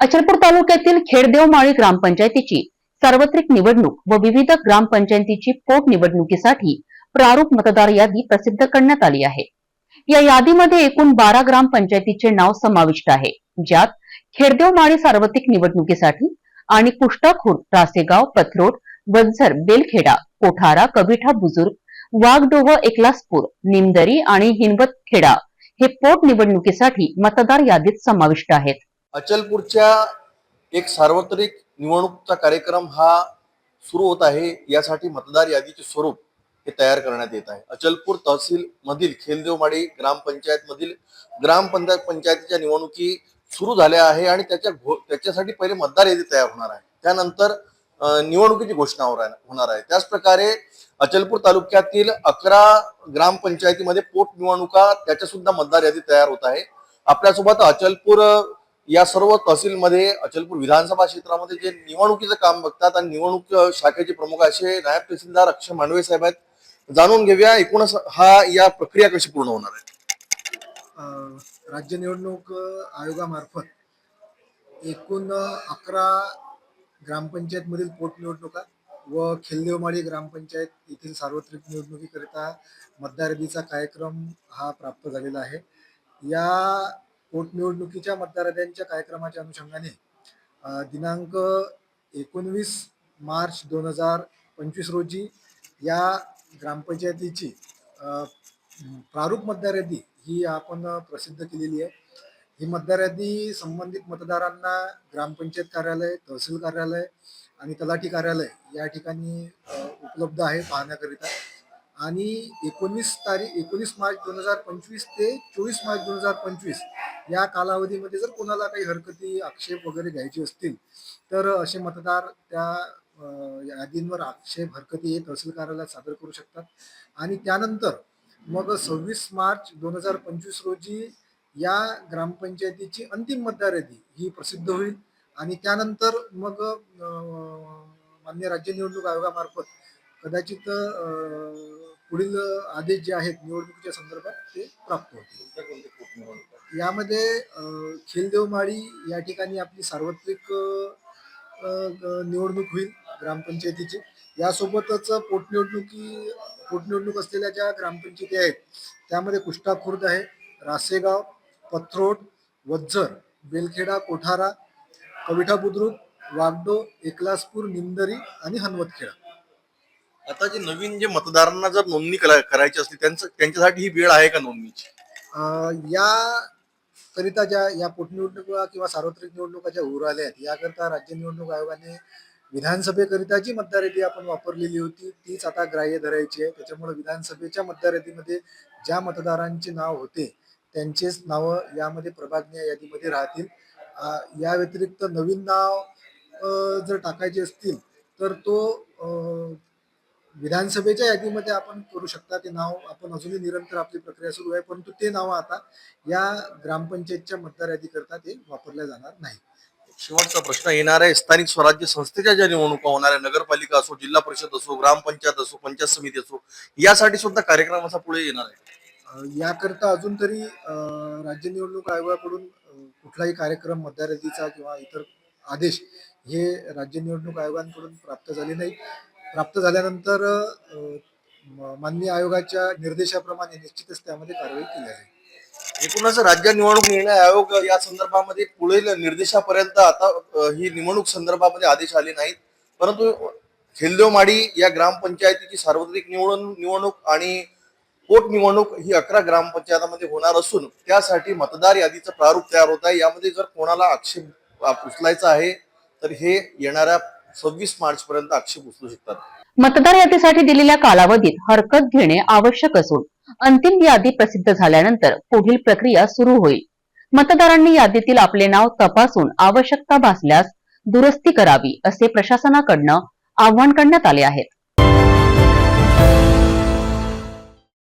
अचलपूर तालुक्यातील खेडदेवमाळी ग्रामपंचायतीची सार्वत्रिक निवडणूक व विविध ग्रामपंचायतीची पोटनिवडणुकीसाठी प्रारूप मतदार यादी प्रसिद्ध करण्यात आली आहे. या यादीमध्ये एकूण बारा ग्रामपंचायतीचे नाव समाविष्ट आहे ज्यात खेडदेवमाळी सार्वत्रिक निवडणुकीसाठी आणि कुष्टाखूर रासेगाव पथरोड वज्झर बेलखेडा कोठारा कविठा बुजुर्ग वाघडोह एकलासपूर निमदरी आणि हिनवतखेडा हे पोटनिवडणुकीसाठी मतदार यादीत समाविष्ट आहेत. अचलपूरच्या एक सार्वत्रिक निवडणुकीचा कार्यक्रम हा सुरू होत आहे यासाठी मतदार यादीचे स्वरूप हे तयार करण्यात येत आहे. अचलपूर तहसील मधील खेलदेवमाडी ग्रामपंचायत मधील ग्रामपंचायत पंचायतीच्या निवडणुकी सुरू झाल्या आहे आणि त्याच्या घो- त्याच्यासाठी पहिले मतदार यादी तयार होणार आहे. त्यानंतर निवडणुकीची घोषणा होणार होणार आहे. त्याच प्रकारे अचलपूर तालुक्यातील अकरा ग्रामपंचायतीमध्ये पोटनिवडणुका त्याच्या सुद्धा मतदार यादी तयार होत आहे. आपल्यासोबत अचलपूर या सर्व तहसीलमध्ये अचलपूर विधानसभा क्षेत्रामध्ये जे निवडणुकीचं काम बघतात आणि निवडणूक शाखेचे प्रमुख असे नायब तहसीलदार अक्षय मांडवे साहेब आहेत जाणून घेऊया एकूणच हा या प्रक्रिया कशी पूर्ण होणार आहे. राज्य निवडणूक आयोगामार्फत एकूण अकरा ग्रामपंचायतमधील पोटनिवडणुका व खेलदेवमाळी ग्रामपंचायत येथील सार्वत्रिक निवडणुकीकरिता मतदार यादीचा कार्यक्रम हा प्राप्त झालेला आहे. या पोटनिवडणुकीच्या मतदारांच्या कार्यक्रमाच्या अनुषंगाने दिनांक एकोणवीस मार्च दोन हजार पंचवीस रोजी या ग्रामपंचायतीची प्रारूप मतदार यादी ही आपण प्रसिद्ध केलेली आहे. ही मतदार यादी संबंधित मतदारांना ग्रामपंचायत कार्यालय तहसील कार्यालय आणि तलाठी कार्यालय या ठिकाणी उपलब्ध आहे पाहण्याकरिता. आणि एकोणीस तारीख एकोणीस मार्च दोन हजार पंचवीस ते चोवीस मार्च दोन हजार पंचवीस या कालावधीमध्ये जर कोणाला काही हरकती आक्षेप वगैरे घ्यायचे असतील तर असे मतदार त्या यादींवर आक्षेप हरकती हे तहसील कार्यालयात सादर करू शकतात. आणि त्यानंतर मग सव्वीस मार्च दोन हजार पंचवीस रोजी या ग्रामपंचायतीची अंतिम मतदार यादी ही प्रसिद्ध होईल. आणि त्यानंतर मग मान्य राज्य निवडणूक आयोगामार्फत कदाचित पुढील आदेश जे आहेत निवडणुकीच्या संदर्भात ते प्राप्त होतील. यामध्ये खेलदेवमाळी या ठिकाणी आपली सार्वत्रिक निवडणूक होईल ग्रामपंचायतीची. यासोबतच पोटनिवडणुकी पोटनिवडणूक असलेल्या ज्या ग्रामपंचायती आहेत त्यामध्ये कुष्टा खुर्द आहे रासेगाव पथरोड वज्झर बेलखेडा कोठारा कविठा बुद्रुक वागडो एकलासपूर निमदरी आणि हनवतखेडा आता जे नवीन जे मतदारांना जर नोंदणी करा- करायची असते त्यांचं त्यांच्यासाठी ही वेळ आहे का नोंदणीची? अं, या करिता ज्या या पोटनिवडणुका किंवा सार्वत्रिक निवडणुका ज्या होऊ राहिल्या आहेत याकरिता राज्य निवडणूक आयोगाने विधानसभेकरिता जी मतदार यादी आपण वापरलेली होती तीच आता ग्राह्य धरायची आहे. त्याच्यामुळे विधानसभेच्या मतदार यादीमध्ये ज्या मतदारांचे नाव होते त्यांचेच नावं यामध्ये प्रभागनीय यादीमध्ये राहतील. अं, या व्यतिरिक्त नवीन नाव अं, जर टाकायचे असतील तर तो अं, विधानसभेच्या यादीमध्ये आपण करू शकता ते नाव. आपण अजूनही निरंतर आपली प्रक्रिया सुरू आहे परंतु ते नाव आता या ग्रामपंचायतच्या मतदार यादीकरता ते वापरल्या जाणार नाही. शेवटचा प्रश्न येणार आहे. स्थानिक स्वराज्य संस्थेच्या ज्या निवडणुका होणार आहे नगरपालिका असो जिल्हा परिषद असो ग्रामपंचायत असो पंचायत समिती असो यासाठी सुद्धा कार्यक्रम असा पुढे येणार आहे. याकरता अजून तरी राज्य निवडणूक आयोगाकडून कुठलाही कार्यक्रम मतदार यादीचा किंवा इतर आदेश हे राज्य निवडणूक आयोगांकडून प्राप्त झाले नाही प्राप्त झाल्यानंतर माननीय आयोगाच्या निर्देशाप्रमाणे निश्चितच त्यामध्ये कारवाई केली आहे. एकूणच राज्य निवडणूक निर्णय आयोग या संदर्भामध्ये पुढील निर्देशापर्यंत आता ही निवडणूक संदर्भामध्ये आदेश आले नाहीत. परंतु खेलदेवमाडी या ग्रामपंचायतीची सार्वत्रिक निवडणूक निवडणूक आणि पोटनिवडणूक ही अकरा ग्रामपंचायतामध्ये होणार असून त्यासाठी मतदार यादीचं प्रारूप तयार होत आहे. यामध्ये जर कोणाला आक्षेप अ, उचलायचा आहे तर हे येणाऱ्या सव्वीस मार्च पर्यंत आक्षेप उचलू शकतात. मतदार यादीसाठी दिलेल्या कालावधीत हरकत घेणे आवश्यक असून अंतिम यादी प्रसिद्ध झाल्यानंतर पुढील प्रक्रिया सुरू होईल. मतदारांनी यादीतील आपले नाव तपासून आवश्यकता भासल्यास दुरुस्ती करावी असे प्रशासनाकडनं आव्हान करण्यात आले आहे.